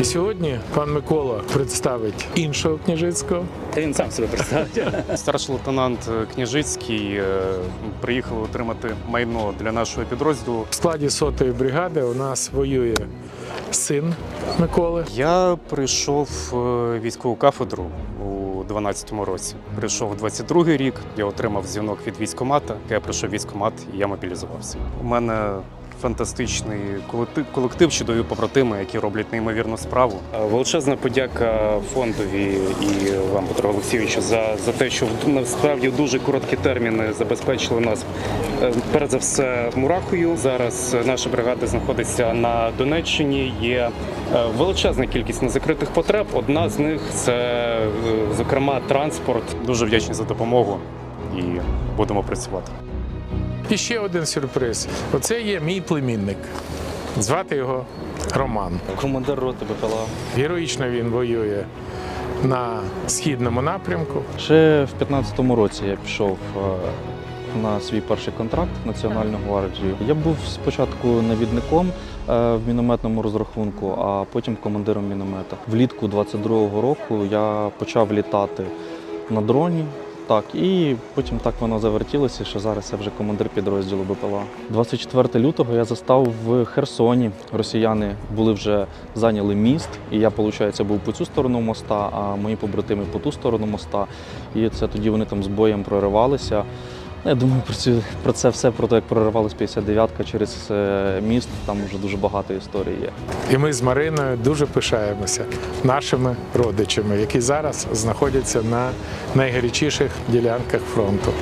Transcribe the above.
І сьогодні пан Микола представить іншого княжицького. Та він сам себе представить. Старший лейтенант Княжицький е, приїхав отримати майно для нашого підрозділу. В складі сотої бригади у нас воює син Миколи. Я прийшов е, військову кафедру у 12-му році. Прийшов 22-й рік. Я отримав дзвінок від військкомата. Я прийшов в військкомат і я мобілізувався. У мене фантастичний колектив, чудові побратими, які роблять неймовірну справу. Е, Величезна подяка фондові і вам, Петро Олексійовичу, за, за те, що насправді в дуже короткі терміни забезпечили нас е, перш за все мурахою. Зараз наша бригада знаходиться на Донеччині. Є е, величезна кількість незакритих потреб. Одна з них це, зокрема, транспорт. Дуже вдячні за допомогу і будемо працювати. І ще один сюрприз. Оце є мій племінник. Звати його Роман. Командир роти БПЛА. Героїчно він воює на східному напрямку. Ще в 15-му році я пішов е, на свій перший контракт в Національну гвардію. Я був спочатку навідником е, в мінометному розрахунку, а потім командиром міномета. Влітку 22-го року я почав літати на дроні. Так, і потім так воно завертілося, що зараз я вже командир підрозділу БПЛА. 24 лютого я застав в Херсоні. Росіяни були вже зайняли міст, і я, виходить, був по цю сторону моста, а мої побратими по ту сторону моста. І це тоді вони там з боєм проривалися. Я думаю, про, цю, про це все, про те, як проривалась 59-ка через е, міст, там вже дуже багато історій є. І ми з Мариною дуже пишаємося нашими родичами, які зараз знаходяться на найгарячіших ділянках фронту.